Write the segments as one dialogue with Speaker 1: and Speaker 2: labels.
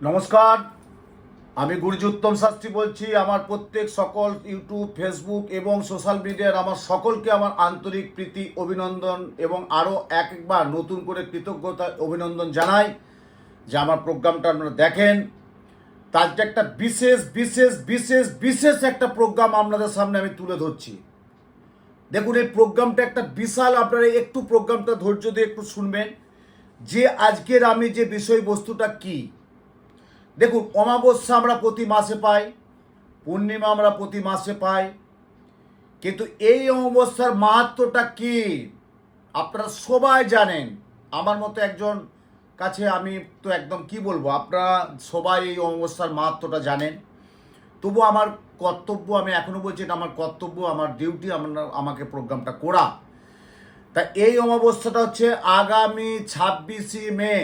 Speaker 1: নমস্কার, আমি গুরুজি উত্তম শাস্ত্রী বলছি। আমার প্রত্যেক সকল ইউটিউব, ফেসবুক এবং সোশ্যাল মিডিয়ার আমার সকলকে আমার আন্তরিক প্রীতি, অভিনন্দন এবং আরও এক একবার নতুন করে কৃতজ্ঞতা, অভিনন্দন জানাই যে আমার প্রোগ্রামটা আপনারা দেখেন। তার যে একটা বিশেষ বিশেষ বিশেষ বিশেষ একটা প্রোগ্রাম আপনাদের সামনে আমি তুলে ধরছি। দেখুন, এই প্রোগ্রামটা একটা বিশাল, আপনারা একটু প্রোগ্রামটা ধৈর্য দিয়ে একটু শুনবেন যে আজকের আমি যে বিষয়বস্তুটা কী দেখুন, অমাবস্যা আমরা প্রতি মাসে পাই, পূর্ণিমা আমরা প্রতি মাসে পাই, কিন্তু এই অমাবস্যার মাহাত্মটা কি? আপনারা সবাই জানেন। আমার মতো একজন কাছে আমি তো একদম কি বলব, আপনারা সবাই এই অমাবস্যার মাহাত্মটা জানেন। তবু আমার কর্তব্য, আমি এখনও বলছি এটা আমার কর্তব্য, আমার ডিউটি আমার আমাকে প্রোগ্রামটা করা। তা এই অমাবস্যাটা হচ্ছে আগামী ছাব্বিশে মে।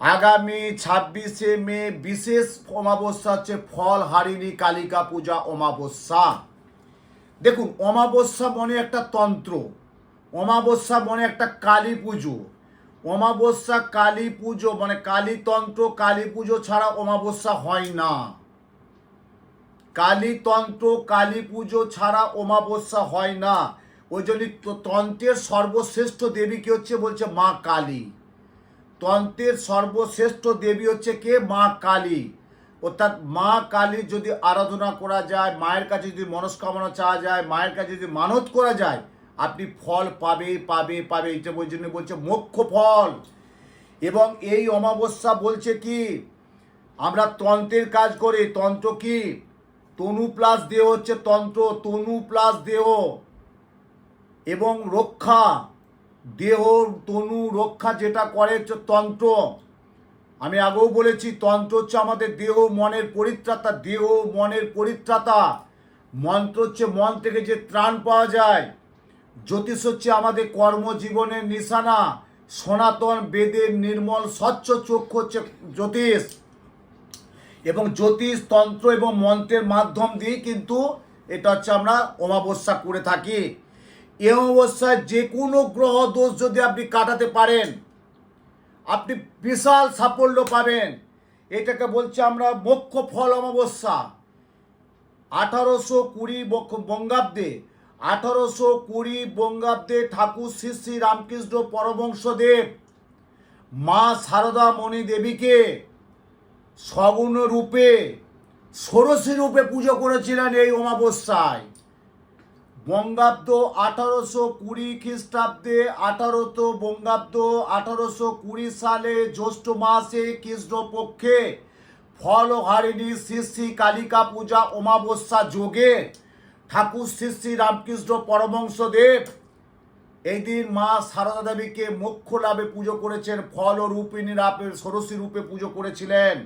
Speaker 1: আগামী ছাব্বিশে মে বিশেষ অমাবস্যা হচ্ছে ফল, হারিণী, কালিকা পূজা, অমাবস্যা। দেখুন, অমাবস্যা মনে একটা তন্ত্র, অমাবস্যা মনে একটা কালী পুজো। অমাবস্যা, কালী পুজো মানে কালীতন্ত্র কালী পুজো ছাড়া অমাবস্যা হয় না। কালীতন্ত্র কালী পুজো ছাড়া অমাবস্যা হয় না। ওই জন্য তন্ত্রের সর্বশ্রেষ্ঠ দেবী কি হচ্ছে বলছে মা কালী। তন্ত্রের সর্বশ্রেষ্ঠ দেবী হচ্ছে কে? মা কালী। অর্থাৎ মা কালী যদি আরাধনা করা যায়, মায়ের কাছে যদি মনস্কামনা চাওয়া যায়, মায়ের কাছে যদি মানত করা যায়, আপনি ফল পাবে পাবে পাবে এটা ওই জন্য বলছে মোক্ষ ফল। এবং এই অমাবস্যা বলছে কি? আমরা তন্ত্রের কাজ করি। তন্ত্র কি? তনু প্লাস দেহ হচ্ছে তন্ত্র, তনু প্লাস দেহ। এবং রক্ষা। দেহ, তনু, রক্ষা যেটা করে হচ্ছে তন্ত্র। আমি আগেও বলেছি, তন্ত্র হচ্ছে আমাদের দেহ, মনের পরিত্রাতা। দেহ, মনের পরিত্রাতা। মন্ত্র হচ্ছে মন থেকে যে ত্রাণ পাওয়া যায়। জ্যোতিষ হচ্ছে আমাদের কর্মজীবনের নিশানা। সনাতন বেদের নির্মল স্বচ্ছ চক্ষু হচ্ছে জ্যোতিষ। এবং জ্যোতিষ, তন্ত্র এবং মন্ত্রের মাধ্যম দিয়ে কিন্তু এটা হচ্ছে আমরা অমাবস্যা করে থাকি। এ অমাবস্যায় যে কোনো গ্রহ দোষ যদি আপনি কাটাতে পারেন, আপনি বিশাল সাফল্য পাবেন। এটাকে বলছে আমরা মোক্ষ ফল অমাবস্যা। আঠারোশো কুড়ি বঙ্গাব্দে, আঠারোশো কুড়ি বঙ্গাব্দে ঠাকুর শ্রী শ্রী রামকৃষ্ণ পরবংশদেব মা সারদা মণি দেবীকে সগুণ রূপে, ষোড়শী রূপে পুজো করেছিলেন এই অমাবস্যায়। বঙ্গাব্দ আঠারোশো কুড়ি খ্রিস্টাব্দে আঠারোতো বঙ্গাব্দ আঠারোশো কুড়ি সালে জ্যৈষ্ঠ মাসে কৃষ্ণপক্ষে ফলহারিণী শ্রী শ্রী কালিকা পূজা অমাবস্যা যোগে ঠাকুর শ্রী শ্রী রামকৃষ্ণ পরমংশদেব এই দিন মা সারদা দেবীকে মোক্ষ লাভে পুজো করেছেন ফল রূপিণী রাপের ষোড়শী রূপে পুজো করেছিলেন।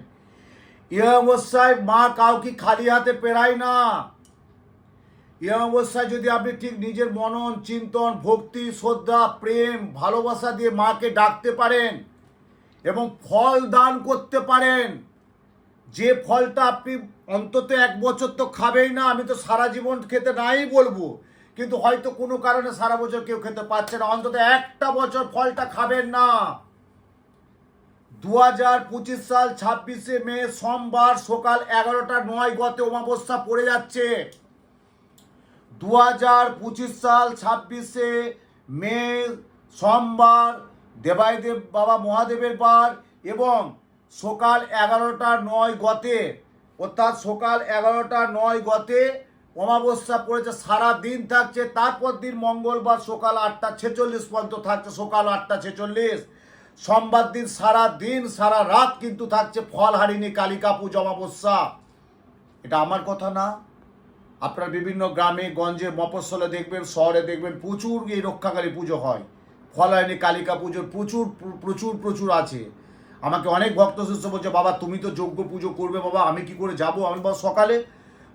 Speaker 1: এ অবস্থায় মা কাউকে খালি হাতে পেরায় না। এ অবস্থায় যদি আপনি ঠিক নিজের মনন, চিন্তন, ভক্তি, শ্রদ্ধা, প্রেম, ভালোবাসা দিয়ে মাকে ডাকতে পারেন এবং ফল দান করতে পারেন, যে ফলটা আপনি অন্তত এক বছর তো খাবেই না, আমি তো সারা জীবন খেতে নাই বলব, কিন্তু হয়তো কোনো কারণে সারা বছর কেউ খেতে পারছে না, অন্তত একটা বছর ফলটা খাবেন না। দু হাজার পঁচিশ সাল ছাব্বিশে মে, সোমবার সকাল এগারোটা নয় গতে অমাবস্যা পড়ে যাচ্ছে। দু হাজার পঁচিশ সাল ছাব্বিশে মে সোমবার দেবাইদেব বাবা মহাদেবের বার এবং সকাল এগারোটা নয় গতে, অর্থাৎ সকাল এগারোটা নয় গতে অমাবস্যা পড়েছে, সারা দিন থাকছে, তারপর দিন মঙ্গলবার সকাল আটটা ছেচল্লিশ পর্যন্ত থাকছে, সকাল আটটা ছেচল্লিশ। সোমবার দিন সারা দিন, সারা রাত কিন্তু থাকছে ফল হারিনি কালিকা পুজো অমাবস্যা। এটা আমার কথা না। আপনার বিভিন্ন গ্রামে, গঞ্জে, মফস্বলে দেখবেন, শহরে দেখবেন প্রচুর এই রক্ষাকালী পুজো হয়। ফলায়নি, কালিকা পুজোর প্রচুর প্রচুর প্রচুর আছে। আমাকে অনেক ভক্ত শিষ্য বলছে, বাবা, তুমি তো যজ্ঞ পুজো করবে, বাবা, আমি কি করে যাব? আমি বাবা সকালে?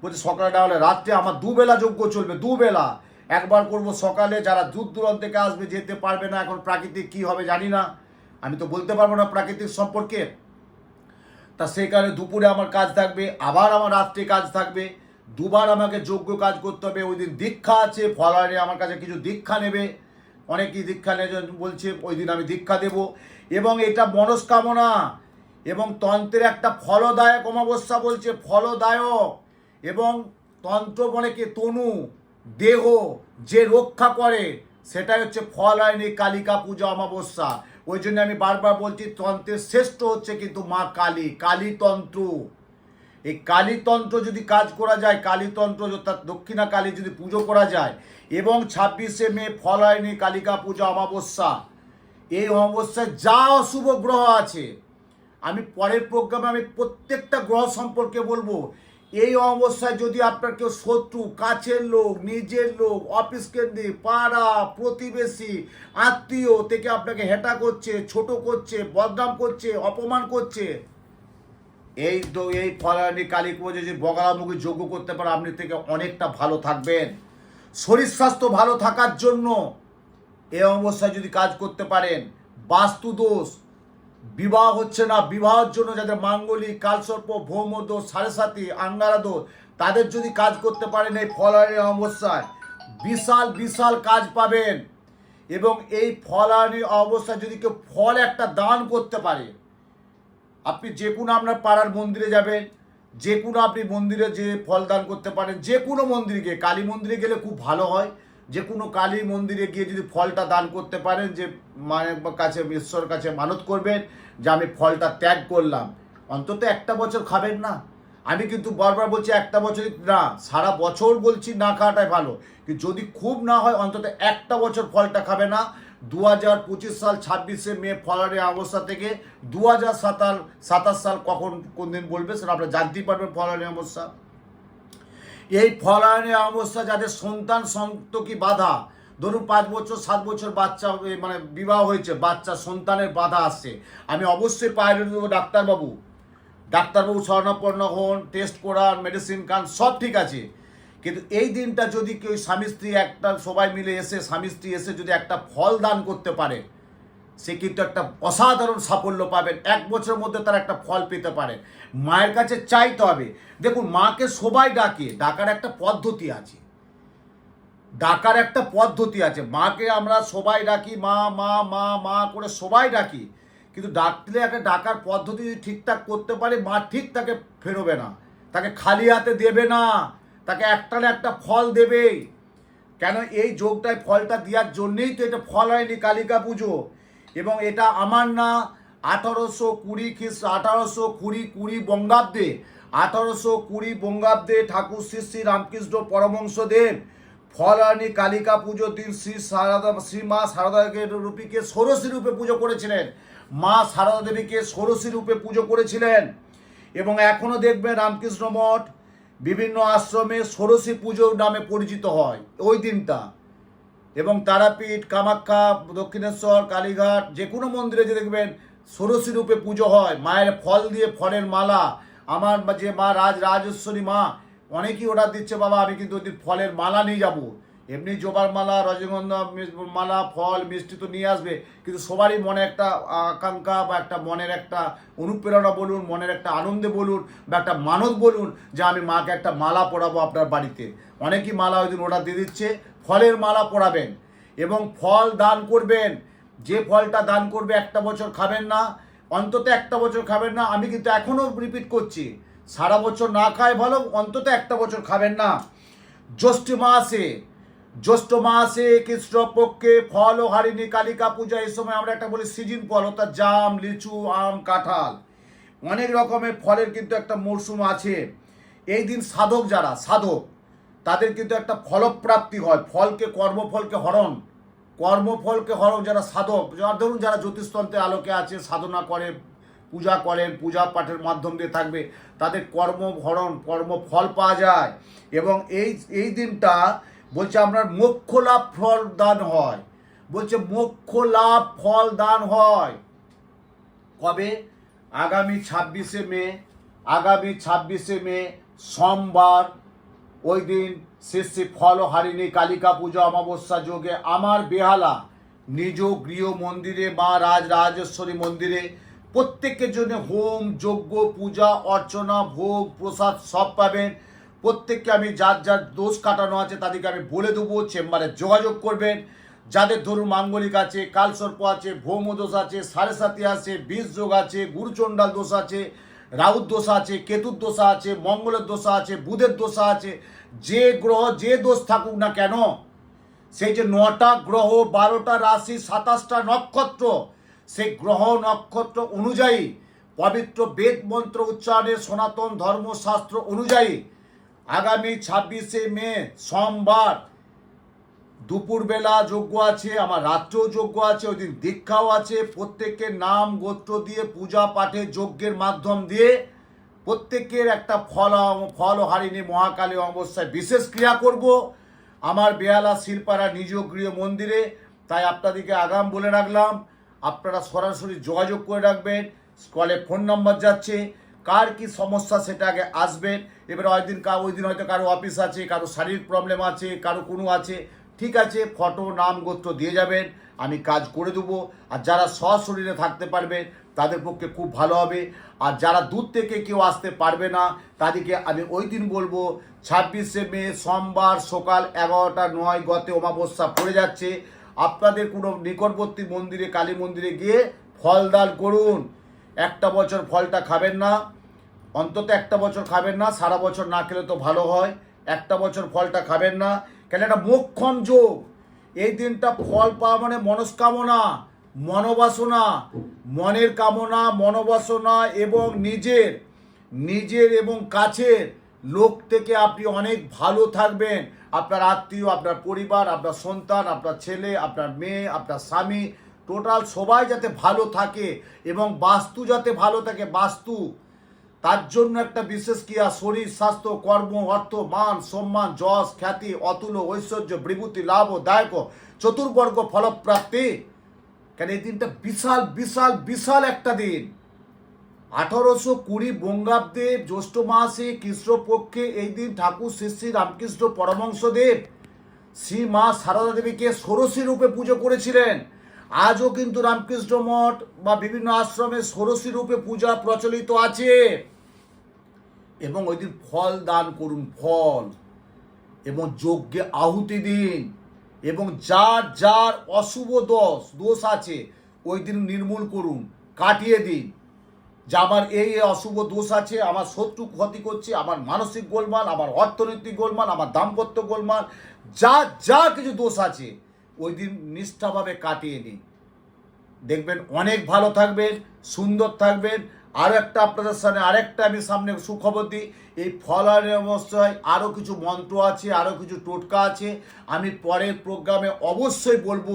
Speaker 1: বলছে, সকালে হলে রাত্রে আমার দুবেলা যজ্ঞ চলবে, দুবেলা। একবার করব সকালে, যারা দূর দূরান্ত থেকে আসবে, যেতে পারবে না, এখন প্রাকৃতিক কি হবে জানি না। আমি তো বলতে পারব না প্রাকৃতিক সম্পর্কে। তা সেই কারণে দুপুরে আমার কাজ থাকবে, আবার আমার রাত্রে কাজ থাকবে। দুবার আমাকে যোগ্য কাজ করতে হবে, ওই দিন দীক্ষা আছে ফলারে আমার কাছে কিছু দীক্ষা নেবে। অনেকেই দীক্ষা নেবে বলছে, ওই দিন আমি দীক্ষা দেব। এবং এটা মনস্কামনা, এবং তন্ত্রের একটা ফলদায়ক অমাবস্যা বলছে, ফলদায়ক। এবং তন্ত্র বলে কি, তনু, দেহ যে রক্ষা করে, সেটাই হচ্ছে ফল হয়নি কালিকা পূজা অমাবস্যা। ওই জন্য আমি বারবার বলছি, তন্ত্রের শ্রেষ্ঠ হচ্ছে কিন্তু মা কালী, কালীতন্ত্র। এই কালীতন্ত্র যদি কাজ করা যায়, কালীতন্ত্র অর্থাৎ দক্ষিণা কালী যদি পুজো করা যায়, এবং ছাব্বিশে মে ফল হয়নি কালিকা পূজা অমাবস্যা, এই অমাবস্যায় যা অশুভ গ্রহ আছে, আমি পরের প্রোগ্রামে আমি প্রত্যেকটা গ্রহ সম্পর্কে বলব। এই অবস্থায় যদি আপনার কেউ শত্রু, কাছের লোক, নিজের লোক, অফিস কেন্দ্রিক পাড়া, প্রতিবেশী, আত্মীয় থেকে আপনাকে হেটা করছে, ছোট করছে, বদনাম করছে, অপমান করছে এই তো এই ফলানি কালী পুজো যদি বগালামুখী যোগ্য করতে পারে, আপনি থেকে অনেকটা ভালো থাকবেন। শরীর স্বাস্থ্য ভালো থাকার জন্য এই অবস্থায় যদি কাজ করতে পারেন, বাস্তু দোষ, বিবাহ হচ্ছে না, বিবাহের জন্য যাদের মাঙ্গলিক, কালসর্প, ভৌম দোষ, সাড়ে সাতি, আঙ্গারা দোষ, তাদের যদি কাজ করতে পারেন এই ফলানি অবস্থায়, বিশাল বিশাল কাজ পাবেন। এবং এই ফলানি অবস্থায় যদি কেউ ফল একটা দান করতে পারে আপনি যে কোনো আপনার পাড়ার মন্দিরে যাবেন, যে কোনো আপনি মন্দিরে যে ফল দান করতে পারেন, যে কোনো মন্দিরে গিয়ে, কালী মন্দিরে গেলে খুব ভালো হয়। যে কোনো কালী মন্দিরে গিয়ে যদি ফলটা দান করতে পারেন, যে মায়ের কাছে ঈশ্বর কাছে মানত করবেন যে আমি ফলটা ত্যাগ করলাম। অন্তত একটা বছর খাবেন না। আমি কিন্তু বারবার বলছি, একটা বছর না, সারা বছর বলছি না খাওয়াটাই ভালো। যদি খুব না হয়, অন্তত একটা বছর ফলটা খাবে না। দু হাজার পঁচিশ সাল, ছাব্বিশে মে ফলারের অবস্থা থেকে দু হাজার সাতাশ সাতাশ সাল কখন, কোন দিন বলবে সেটা আপনারা জানতেই পারবেন ফলারের অবস্থা। এই ফলায়নের অবস্থা যাদের সন্তান সন্তকি বাধা, ধরুন পাঁচ বছর, সাত বছর বাচ্চা মানে বিবাহ হয়েছে, বাচ্চা সন্তানের বাধা আসছে। আমি অবশ্যই পায়ে দেবো ডাক্তারবাবু। ডাক্তারবাবু স্বর্ণাপন্ন হন টেস্ট করান মেডিসিন খান, সব ঠিক আছে। কিন্তু এই দিনটা যদি কেউ স্বামী স্ত্রী একটা সবাই মিলে এসে স্বামী স্ত্রী এসে যদি একটা ফল দান করতে পারে, সে কিন্তু একটা অসাধারণ সাফল্য পাবেন এক বছরের মধ্যে তার একটা ফল পেতে পারে। মায়ের কাছে চাইতে হবে। দেখুন, মাকে সবাই ডাকে, ডাকার একটা পদ্ধতি আছে। ডাকার একটা পদ্ধতি আছে। মাকে আমরা সবাই ডাকি, মা মা মা মা করে সবাই ডাকি। কিন্তু ডাকলে একটা ডাকার পদ্ধতি যদি ঠিকঠাক করতে পারে, মা ঠিক তাকে ফেরোবে না। তাকে খালি হাতে দেবে না। তাকে একটা না একটা ফল দেবেই। কেন এই যোগটায় ফলটা দেওয়ার জন্যেই তো এটা ফল হয়নি কালিকা পুজো। এবং এটা আমার না আঠারোশো কুড়ি খ্রিস্ট, আঠারোশো কুড়ি কুড়ি বঙ্গাব্দে, আঠারোশো কুড়ি বঙ্গাব্দে ঠাকুর শ্রী শ্রী রামকৃষ্ণ পরমংশদেব ফলানি কালিকা পুজোর দিন শ্রী সারদা, শ্রী মা সারদাকে রূপীকে ষোড়শী রূপে পুজো করেছিলেন। মা সারদা দেবীকে ষোড়শী রূপে পুজো করেছিলেন। এবং এখনও দেখবেন রামকৃষ্ণ মঠ বিভিন্ন আশ্রমে ষোড়শী পুজো নামে পরিচিত হয়। ওই দিনটা। এবং তারাপীঠ, কামাখ্যা, দক্ষিণেশ্বর, কালীঘাট যে কোনো মন্দিরে যে দেখবেন ষোড়শী রূপে পুজো হয়। মায়ের ফল দিয়ে ফলের মালা। আমার যে মা রাজ, রাজেশ্বরী মা, অনেকেই অর্ডার দিচ্ছে, বাবা, আমি কিন্তু ওদের ফলের মালা নিয়ে যাব। এমনি জোবার মালা, রজনীগন্ধা মালা, ফল, মিষ্টি তো নিয়ে আসবে, কিন্তু সবারই মনে একটা আকাঙ্ক্ষা বা একটা মনের একটা অনুপ্রেরণা বলুন, মনের একটা আনন্দে বলুন বা একটা মানত বলুন যে আমি মাকে একটা মালা পরাবো আপনার বাড়িতে। অনেকেই মালা ওই দিন অর্ডার দিয়ে দিচ্ছে, ফলের মালা পরাবেন এবং ফল দান করবেন। যে ফলটা দান করবে একটা বছর খাবেন না, অন্তত একটা বছর খাবেন না, আমি কিন্তু এখনও রিপিট করছি। সারা বছর না খায় ভালো, অন্তত একটা বছর খাবেন না। জ্যৈষ্ঠ মাসে জ্যৈষ্ঠ মাসে কৃষ্ণপক্ষে ফল ও হারিণী কালিকা পূজা এই সময় আমরা একটা বলি সিজন ফল, অর্থাৎ জাম, লিচু, আম, কাঁঠাল। অনেক রকমের ফলের কিন্তু একটা মরশুম আছে। এই দিন সাধক যারা, সাধক, তাদের কিন্তু একটা ফলপ্রাপ্তি হয়। ফলকে, কর্মফলকে হরণ। কর্মফলকে হরণ যারা সাধক ধরুন যারা জ্যোতিষতন্ত্রের আলোকে আছে, সাধনা করে, পূজা করেন, পূজা পাঠের মাধ্যম দিয়ে থাকবে, তাদের কর্ম কর্মহরণ কর্মফল পাওয়া যায়। এবং এই এই দিনটা বলছে আপনার মোক্ষ লাভ ফল দান হয়। বলছে মোক্ষ লাভ ফল দান হয়। কবে? আগামী ছাব্বিশে মে। আগামী ছাব্বিশে মে, সোমবার। ওই দিন শ্রী ফল হারিণী কালিকা পুজো অমাবস্যা যোগে আমার বেহালা, নিজ গৃহ মন্দিরে মা রাজ রাজেশ্বরী মন্দিরে প্রত্যেকের জন্য হোম, যজ্ঞ, পূজা, অর্চনা, ভোগ, প্রসাদ সব পাবেন। প্রত্যেককে আমি যার যার দোষ কাটানো আছে তাদেরকে আমি বলে দেবো, চেম্বারে যোগাযোগ করবেন। যাদের ধরুন মাঙ্গলিক আছে, কালসর্প আছে, ভৌম দোষ আছে, সাড়ে সাতি আছে বীজ যোগ আছে, গুরুচণ্ডাল দোষ আছে রাউত দোষ আছে, কেতুর দোষা আছে, মঙ্গলের দোষা আছে, বুধের দোষা আছে, যে গ্রহ যে দোষ থাকুক না কেন, সেই যে নটা গ্রহ, বারোটা রাশি, সাতাশটা নক্ষত্র, সেই গ্রহ নক্ষত্র অনুযায়ী পবিত্র বেদ মন্ত্র উচ্চারণের সনাতন ধর্মশাস্ত্র অনুযায়ী আগামী ছাব্বিশে মে, সোমবার, দুপুরবেলা যজ্ঞ আছে, আমার রাত্রেও যোগ্য আছে, ওই দিন দীক্ষাও আছে, প্রত্যেকের নাম গোত্র দিয়ে পূজা পাঠে যজ্ঞের মাধ্যম দিয়ে প্রত্যেকের একটা ফল ফল হারিণী মহাকালী অবস্থায় বিশেষ ক্রিয়া করব। আমার বেহালা শিলপাড়া নিজ গৃহ মন্দিরে, তাই আপনাদেরকে আগাম বলে রাখলাম। আপনারা সরাসরি যোগাযোগ করে রাখবেন কলে ফোন নাম্বার যাচ্ছে কার কি সমস্যা সেটা আগে আসবেন এবারে ওই দিন ওই দিন হয়তো কারও অফিস আছে, কারও শারীরিক প্রবলেম আছে, কারও কোনো আছে। ঠিক আছে ফটো নাম, গোত্র দিয়ে যাবেন, আমি কাজ করে দেবো। আর যারা সশরীরে থাকতে পারবেন তাদের পক্ষে খুব ভালো হবে। আর যারা দূর থেকে কেউ আসতে পারবে না, তাদেরকে আমি ওই দিন বলব, ছাব্বিশে মে, সোমবার সকাল এগারোটা নয় গতে অমাবস্যা পড়ে যাচ্ছে। আপনাদের কোনো নিকটবর্তী মন্দিরে, কালী মন্দিরে গিয়ে ফল দান করুন। একটা বছর ফলটা খাবেন না। অন্তত একটা বছর খাবেন না, সারা বছর না খেলে তো ভালো হয়। একটা বছর ফলটা খাবেন না। কেন এটা মোক্ষম যোগ। এই দিনটা ফল পাওয়া মানে মনস্কামনা, মনোবাসনা, মনের কামনা, মনোবাসনা এবং নিজের নিজের এবং কাছের লোক থেকে আপনি অনেক ভালো থাকবেন। আপনার আত্মীয়, আপনার পরিবার, আপনার সন্তান, আপনার ছেলে, আপনার মেয়ে, আপনার স্বামী, টোটাল সবাই যাতে ভালো থাকে এবং বাস্তু যাতে ভালো থাকে, বাস্তু তার জন্য একটা বিশেষ ক্রিয়া, শরীর, স্বাস্থ্য, কর্ম, অর্থ, মান, সম্মান, যশ, খ্যাতি, অতুল ঐশ্বর্য, বিভূতি, লাভ ও দায়ক চতুর্বর্গ ফলপ্রাপ্তি। কেন এই দিনটা বিশাল বিশাল বিশাল একটা দিন। আঠারোশো কুড়ি বঙ্গাব্দে জ্যৈষ্ঠ মাসে কৃষ্ণপক্ষে এই দিন ঠাকুর শ্রী শ্রী রামকৃষ্ণ পরমংশদেব শ্রী মা সারদা দেবীকে ষোড়শী রূপে পুজো করেছিলেন। আজও কিন্তু রামকৃষ্ণ মঠ বা বিভিন্ন আশ্রমে ষোড়শী রূপে পূজা প্রচলিত আছে। এবং ওই দিন ফল দান করুন, ফল। এবং যজ্ঞে আহুতি দিন। এবং যার যার অশুভ দোষ দোষ আছে, ওই দিন নির্মূল করুন, কাটিয়ে দিন। যে আমার এই অশুভ দোষ আছে, আমার শত্রু ক্ষতি করছে, আমার মানসিক গোলমাল, আমার অর্থনৈতিক গোলমাল, আমার দাম্পত্য গোলমাল যা যা কিছু দোষ আছে, ওই দিন নিষ্ঠাভাবে কাটিয়ে নিন। দেখবেন অনেক ভালো থাকবেন, সুন্দর থাকবেন আরও একটা আপনাদের সামনে, আরেকটা আমি সামনে সুখবর দিই। এই ফলারের অবস্থায় আরও কিছু মন্ত্র আছে আরও কিছু টোটকা আছে। আমি পরের প্রোগ্রামে অবশ্যই বলব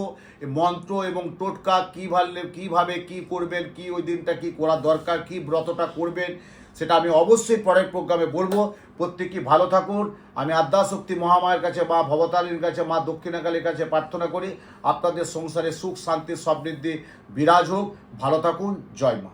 Speaker 1: মন্ত্র এবং টোটকা কী কীভাবে কীভাবে কী করবেন, কি ওই দিনটা কি করা দরকার, কি ব্রতটা করবেন, সেটা আমি অবশ্যই পরের প্রোগ্রামে বলব। প্রত্যেকে ভালো থাকুন। আমি আদ্যাশক্তি মহামায়ের কাছে, মা ভবতারিণীর কাছে, মা দক্ষিণাকালীর কাছে প্রার্থনা করি। আপনাদের সংসারে সুখ, শান্তি, সমৃদ্ধি বিরাজ হোক। ভালো থাকুন। জয় মা।